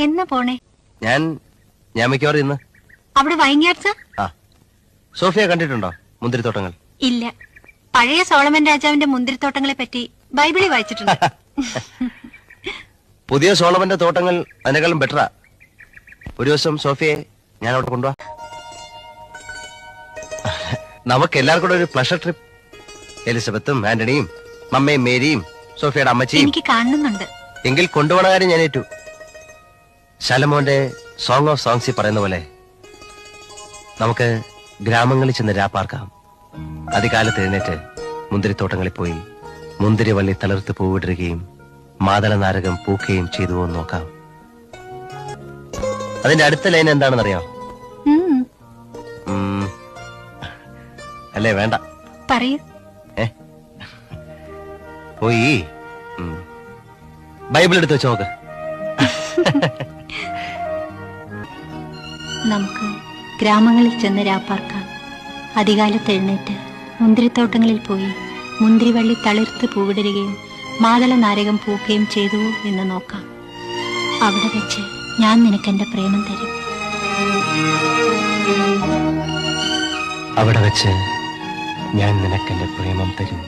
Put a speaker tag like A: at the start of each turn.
A: എന്നാ പോണേ?
B: ഞാൻ ഞാൻ മിക്കവാറും ഇന്ന്.
A: അവിടെ വൈകിയാർച്ച
B: ആ. സോഫിയ കണ്ടിട്ടുണ്ടോ മുന്തിരിത്തോട്ടങ്ങൾ?
A: ഇല്ല. പഴയ സോളമൻ രാജാവിന്റെ മുന്തിരിത്തോട്ടങ്ങളെ പറ്റി ബൈബിളിൽ വായിച്ചിട്ടുണ്ട്.
B: പുതിയ സോളമന്റെ തോട്ടങ്ങൾ അതിനേക്കാളും ബെറ്ററാ ഒരു ദിവസം സോഫിയെ ഞാൻ അവിടെ കൊണ്ടുപോവാ നമുക്ക് എല്ലാവർക്കും കൂടെ ഒരു പ്ലഷർ ട്രിപ്പ് എലിസബത്തും ആന്റണിയും മമ്മയും മേരിയും സോഫിയുടെ അമ്മച്ചിയും.
A: എനിക്ക് കാണുന്നുണ്ട്.
B: എങ്കിൽ കൊണ്ടുപോണ കാര്യം ഞാൻ ഏറ്റു. ശലമോന്റെ സോങ് ഓഫ് സോങ്സിൽ പറയുന്ന പോലെ നമുക്ക് ഗ്രാമങ്ങളിൽ ചെന്ന് രാപ്പാർക്കാം അധികാലത്ത് എഴുന്നേറ്റ് മുന്തിരിത്തോട്ടങ്ങളിൽ പോയി മുന്തിരി വള്ളി തളിർത്ത് പൂവിടുകയും മാതള നാരകം പൂക്കുകയും ചെയ്തു എന്ന് നോക്കാം. അതിന്റെ അടുത്ത ലൈൻ എന്താണെന്ന്
A: അറിയാം
B: ഉം. അല്ലേ വേണ്ട.
A: പറയൂ.
B: പോയി. ബൈബിൾ എടുത്ത് വെച്ച് നോക്ക്.
A: നമുക്ക് ഗ്രാമങ്ങളിൽ ചെന്ന് രാപ്പാർക്കാം. അധികാലത്ത് എഴുന്നേറ്റ് മുന്തിരിത്തോട്ടങ്ങളിൽ പോയി മുന്തിരിവള്ളി തളിർത്ത് പൂവിടരുകയും മാതള നാരകം പൂക്കുകയും ചെയ്തു എന്ന് നോക്കാം. അവിടെ വെച്ച് ഞാൻ നിനക്കെന്റെ പ്രേമം തരും.
B: അവിടെ വെച്ച് ഞാൻ നിനക്കെന്റെ പ്രേമം തരും.